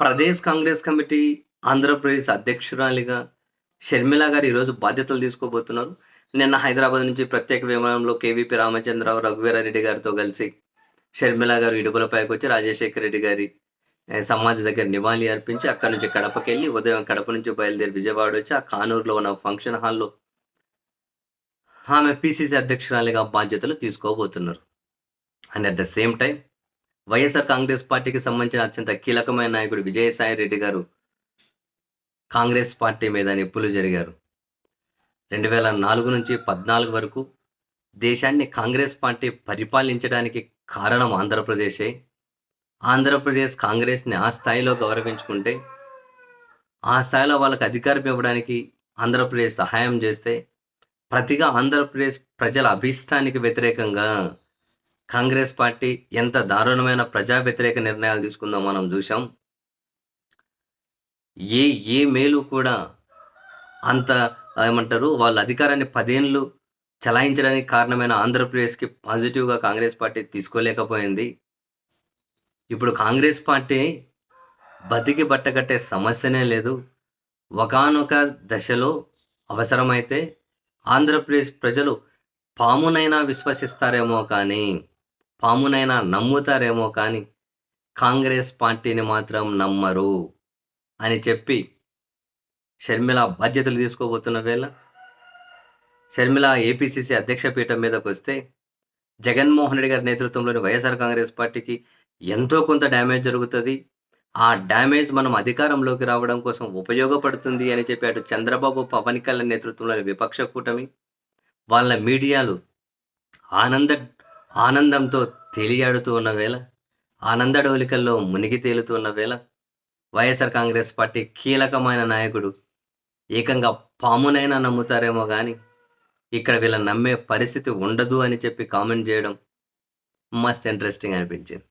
Pradesh Congress committee Andhra Pradesh అధ్యక్షురాలిగా షర్మిల గారు ఈరోజు బాధ్యతలు తీసుకోబోతున్నారు. నిన్న హైదరాబాద్ నుంచి ప్రత్యేక విమానంలో కేవీపీ రామచంద్రరావు రఘువీరారెడ్డి గారితో కలిసి షర్మిల గారు ఇడుపులపైకి వచ్చి రాజశేఖర రెడ్డి గారి సమాధి దగ్గర నివాళి అర్పించి అక్కడి నుంచి కడపకి వెళ్ళి ఉదయం కడప నుంచి బయలుదేరి విజయవాడ వచ్చి ఆ కానూరులో ఉన్న ఫంక్షన్ హాల్లో ఆమె పిసిసి అధ్యక్షురాలిగా బాధ్యతలు తీసుకోబోతున్నారు. And at the same time YSR Congress పార్టీకి సంబంధించిన అత్యంత కీలకమైన నాయకుడు విజయసాయి రెడ్డి గారు కాంగ్రెస్ పార్టీ మీద నిప్పులు జరిగారు. రెండు వేల నాలుగు నుంచి పద్నాలుగు వరకు దేశాన్ని కాంగ్రెస్ పార్టీ పరిపాలించడానికి కారణం ఆంధ్రప్రదేశే. ఆంధ్రప్రదేశ్ కాంగ్రెస్ని ఆ స్థాయిలో గౌరవించుకుంటే ఆ స్థాయిలో వాళ్ళకి అధికారం ఇవ్వడానికి ఆంధ్రప్రదేశ్ సహాయం చేస్తే ప్రతిగా ఆంధ్రప్రదేశ్ ప్రజల అభిష్టానికి వ్యతిరేకంగా కాంగ్రెస్ పార్టీ ఎంత దారుణమైన ప్రజా వ్యతిరేక నిర్ణయాలు తీసుకుందో మనం చూసాం ఏ ఏ మేలు కూడా అంత ఏమంటారు వాళ్ళ అధికారాన్ని పదేళ్ళు చలాయించడానికి కారణమైన ఆంధ్రప్రదేశ్కి పాజిటివ్గా కాంగ్రెస్ పార్టీ తీసుకోలేకపోయింది. ఇప్పుడు కాంగ్రెస్ పార్టీ బతికి బట్టకట్టే సమస్యనే లేదు. ఒకానొక దశలో అవసరమైతే ఆంధ్రప్రదేశ్ ప్రజలు పామునైనా విశ్వసిస్తారేమో కానీ పామునైనా నమ్ముతారేమో కానీ కాంగ్రెస్ పార్టీని మాత్రం నమ్మరు అని చెప్పి షర్మిల బాధ్యతలు తీసుకోబోతున్న వేళ షర్మిల ఏపీసీసీ అధ్యక్ష పీఠం మీదకు వస్తే జగన్మోహన్ రెడ్డి గారి నేతృత్వంలోని వైఎస్ఆర్ కాంగ్రెస్ పార్టీకి ఎంతో కొంత డ్యామేజ్ జరుగుతుంది. ఆ డ్యామేజ్ మనం అధికారంలోకి రావడం కోసం ఉపయోగపడుతుంది అని చెప్పి అటు చంద్రబాబు పవన్ కళ్యాణ్ నేతృత్వంలోని విపక్ష కూటమి వాళ్ళ మీడియాలు ఆనంద ఆనందంతో తేలియాడుతూ ఉన్న వేళ ఆనందడోలికల్లో మునిగి తేలుతూ ఉన్న వేళ వైఎస్ఆర్ కాంగ్రెస్ పార్టీ కీలకమైన నాయకుడు ఏకంగా పామునైనా నమ్ముతారేమో కానీ ఇక్కడ వీళ్ళ నమ్మే పరిస్థితి ఉండదు అని చెప్పి కామెంట్ చేయడం మస్త్ ఇంట్రెస్టింగ్ అనిపించింది.